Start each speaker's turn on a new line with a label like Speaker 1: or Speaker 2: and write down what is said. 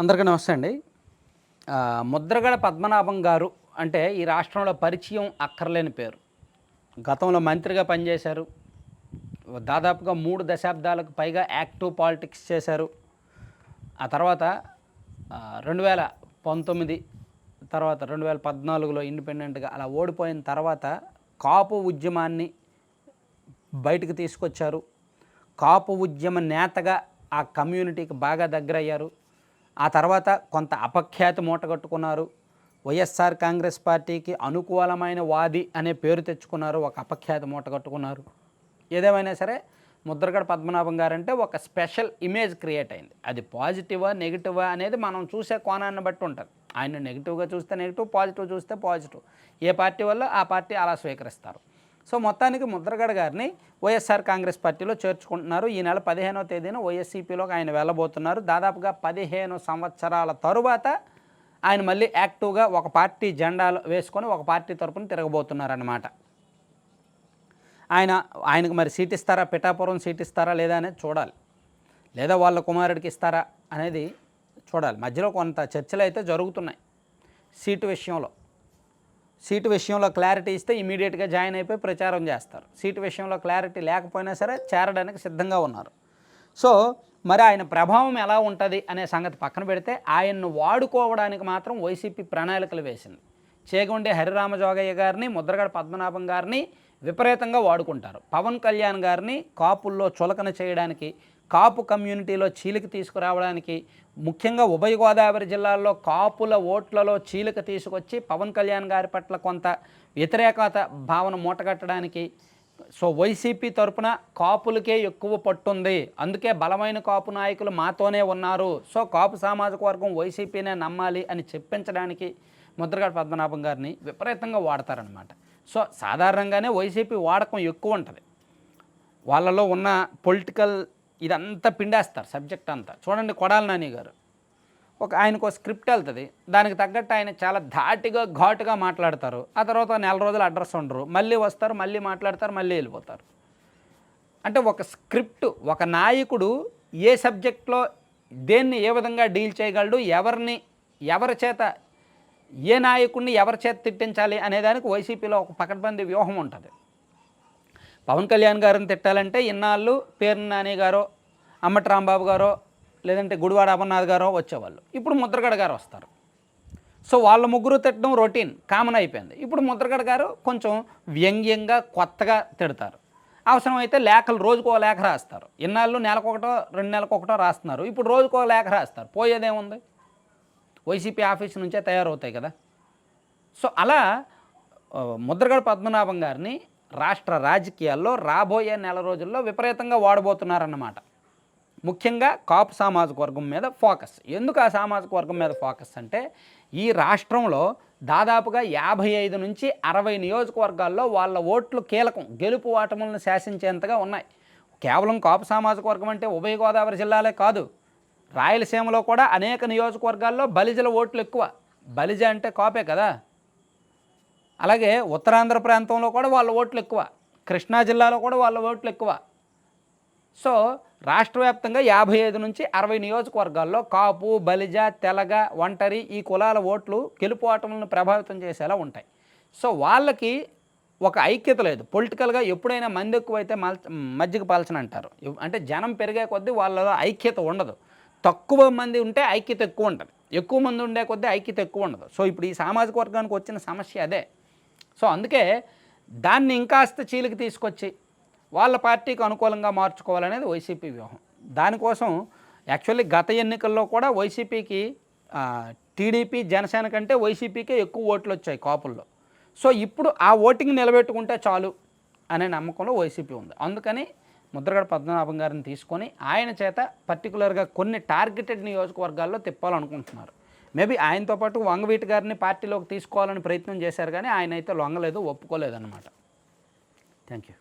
Speaker 1: అందరికీ నమస్తే అండి. ముద్రగడ పద్మనాభం గారు అంటే ఈ రాష్ట్రంలో పరిచయం అక్కర్లేని పేరు. గతంలో మంత్రిగా పనిచేశారు. దాదాపుగా మూడు దశాబ్దాలకు పైగా యాక్టివ్ పాలిటిక్స్ చేశారు. ఆ తర్వాత రెండు వేల పంతొమ్మిది తర్వాత రెండు వేల పద్నాలుగులో ఇండిపెండెంట్గా అలా ఓడిపోయిన తర్వాత కాపు ఉద్యమాన్ని బయటకు తీసుకొచ్చారు. కాపు ఉద్యమ నేతగా ఆ కమ్యూనిటీకి బాగా దగ్గరయ్యారు. ఆ తర్వాత కొంత అపఖ్యాతి మూటగట్టుకున్నారు వైఎస్ఆర్ కాంగ్రెస్ పార్టీకి అనుకూలమైన వాది అనే పేరు తెచ్చుకున్నారు. ఒక అపఖ్యాతి మూటగట్టుకున్నారు ఏదేమైనా సరే ముద్రగడ పద్మనాభం గారు అంటే ఒక స్పెషల్ ఇమేజ్ క్రియేట్ అయింది. అది పాజిటివా నెగిటివా అనేది మనం చూసే కోణాన్ని బట్టి ఉంటుంది. ఆయన నెగిటివ్గా చూస్తే నెగిటివ్ పాజిటివ్ చూస్తే పాజిటివ్. ఏ పార్టీ వల్ల ఆ పార్టీ అలా స్వీకరిస్తారు. సో మొత్తానికి ముద్రగడ గారిని వైఎస్ఆర్ కాంగ్రెస్ పార్టీలో చేర్చుకుంటున్నారు. ఈ నెల పదిహేనో తేదీన వైఎస్సీపీలోకి ఆయన వెళ్ళబోతున్నారు. దాదాపుగా పదిహేను సంవత్సరాల తరువాత ఆయన మళ్ళీ యాక్టివ్గా ఒక పార్టీ జెండాలు వేసుకొని ఒక పార్టీ తరపున తిరగబోతున్నారన్నమాట. ఆయన ఆయనకు మరి సీట్ ఇస్తారా? పిఠాపురం సీట్ ఇస్తారా? లేదా అనేది చూడాలి. లేదా వాళ్ళ కుమారుడికి ఇస్తారా? అనేది చూడాలి. మధ్యలో కొంత చర్చలు అయితే జరుగుతున్నాయి సీటు విషయంలో. సీటు విషయంలో క్లారిటీ ఇస్తే ఇమీడియట్గా జాయిన్ అయిపోయి ప్రచారం చేస్తారు. సీటు విషయంలో క్లారిటీ లేకపోయినా సరే చేరడానికి సిద్ధంగా ఉన్నారు. సో మరి ఆయన ప్రభావం ఎలా ఉంటుంది అనే సంగతి పక్కన పెడితే ఆయన్ను వాడుకోవడానికి మాత్రం వైసీపీ ప్రణాళికలు వేసింది. చేగుండే హరిరామ జోగయ్య గారిని ముద్రగడ పద్మనాభం గారిని విపరీతంగా వాడుకుంటారు. పవన్ కళ్యాణ్ గారిని కాపుల్లో చులకన చేయడానికి కాపు కమ్యూనిటీలో చీలిక తీసుకురావడానికి ముఖ్యంగా ఉభయ గోదావరి జిల్లాల్లో కాపుల ఓట్లలో చీలిక తీసుకొచ్చి పవన్ కళ్యాణ్ గారి పట్ల కొంత వ్యతిరేకత భావన మూటగట్టడానికి. సో వైసీపీ తరపున కాపులకే ఎక్కువ పట్టుంది. అందుకే బలమైన కాపు నాయకులు మాతోనే ఉన్నారు. సో కాపు సామాజిక వర్గం వైసీపీనే నమ్మాలి అని చెప్పించడానికి ముద్రగడ పద్మనాభం గారిని విపరీతంగా వాడతారనమాట సో సాధారణంగానే వైసీపీ వాడకం ఎక్కువ ఉంటుంది. వాళ్ళలో ఉన్న పొలిటికల్ ఇదంతా పిండేస్తారు సబ్జెక్ట్ అంతా. చూడండి కొడాల నాని గారు. ఒక ఆయనకు స్క్రిప్ట్ వెళ్తుంది. దానికి తగ్గట్టు ఆయన చాలా ధాటిగా ఘాటుగా మాట్లాడతారు. ఆ తర్వాత నెల రోజులు అడ్రస్ ఉండరు. మళ్ళీ వస్తారు మళ్ళీ మాట్లాడతారు మళ్ళీ వెళ్ళిపోతారు. అంటే ఒక స్క్రిప్ట్ ఒక నాయకుడు ఏ సబ్జెక్ట్లో దేన్ని ఏ విధంగా డీల్ చేయగలడు ఎవరిని ఎవరి చేత ఏ నాయకుడిని ఎవరి చేత తిట్టించాలి అనేదానికి వైసీపీలో ఒక పకడ్బందీ వ్యూహం ఉంటుంది. పవన్ కళ్యాణ్ గారిని తిట్టాలంటే ఇన్నాళ్ళు పేరు నాని గారో అమ్మటి రాంబాబు గారో లేదంటే గుడివాడ అమర్నాథ్ గారో వచ్చేవాళ్ళు. ఇప్పుడు ముద్రగడ గారు వస్తారు. సో వాళ్ళ ముగ్గురు తిట్టడం రొటీన్ కామన్ అయిపోయింది. ఇప్పుడు ముద్రగడ గారు కొంచెం వ్యంగ్యంగా కొత్తగా తిడతారు. అవసరమైతే లేఖలు రోజుకో లేఖ రాస్తారు. ఇన్నాళ్ళు నెలకొకటో రెండు నెలకొకటో రాస్తున్నారు. ఇప్పుడు రోజుకో లేఖ రాస్తారు. పోయేదేముంది? వైసీపీ ఆఫీస్ నుంచే తయారవుతాయి కదా. సో అలా ముద్రగడ పద్మనాభం గారిని రాష్ట్ర రాజకీయాల్లో రాబోయే నెల రోజుల్లో విపరీతంగా వాడబోతున్నారన్నమాట. ముఖ్యంగా కాపు సామాజిక వర్గం మీద ఫోకస్. ఎందుకు ఆ సామాజిక వర్గం మీద ఫోకస్ అంటే ఈ రాష్ట్రంలో దాదాపుగా యాభై ఐదు నుంచి అరవై నియోజకవర్గాల్లో వాళ్ళ ఓట్లు కీలకం గెలుపు ఓటములను శాసించేంతగా ఉన్నాయి. కేవలం కాపు సామాజిక వర్గం అంటే ఉభయ గోదావరి జిల్లాలే కాదు రాయలసీమలో కూడా అనేక నియోజకవర్గాల్లో బలిజల ఓట్లు ఎక్కువ. బలిజ అంటే కాపే కదా. అలాగే ఉత్తరాంధ్ర ప్రాంతంలో కూడా వాళ్ళ ఓట్లు ఎక్కువ. కృష్ణా జిల్లాలో కూడా వాళ్ళ ఓట్లు ఎక్కువ. సో రాష్ట్ర వ్యాప్తంగా యాభై ఐదు నుంచి అరవై నియోజకవర్గాల్లో కాపు బలిజ తెలగ ఒంటరి ఈ కులాల ఓట్లు గెలుపు ఓటములను ప్రభావితం చేసేలా ఉంటాయి. సో వాళ్ళకి ఒక ఐక్యత లేదు. పొలిటికల్గా ఎప్పుడైనా మంది ఎక్కువైతే మల్ మజ్జిగ పాల్చని అంటారు. అంటే జనం పెరిగే కొద్దీ వాళ్ళలో ఐక్యత ఉండదు. తక్కువ మంది ఉంటే ఐక్యత ఎక్కువ ఉంటుంది. ఎక్కువ మంది ఉండే కొద్దీ ఐక్యత ఎక్కువ ఉండదు. సో ఇప్పుడు ఈ సామాజిక వర్గానికి వచ్చిన సమస్య అదే. సో అందుకే దాన్ని ఇంకాస్త చీలికి తీసుకొచ్చి వాళ్ళ పార్టీకి అనుకూలంగా మార్చుకోవాలనేది వైసీపీ వ్యూహం. దానికోసం యాక్చువల్లీ గత ఎన్నికల్లో కూడా వైసీపీకి టీడీపీ జనసేన కంటే వైసీపీకే ఎక్కువ ఓట్లు వచ్చాయి కాపుల్లో. సో ఇప్పుడు ఆ ఓటింగ్ నిలబెట్టుకుంటే చాలు అనే నమ్మకంలో వైసీపీ ఉంది. అందుకని ముద్రగడ పద్మనాభం గారిని తీసుకొని ఆయన చేత పర్టికులర్గా కొన్ని టార్గెటెడ్ నియోజకవర్గాల్లో తిప్పాలనుకుంటున్నారు. మేబీ ఆయనతో పాటు వంగవీటి గారిని పార్టీలోకి తీసుకోవాలని ప్రయత్నం చేశారు కానీ ఆయన అయితే లొంగలేదు ఒప్పుకోలేదన్నమాట. Thank you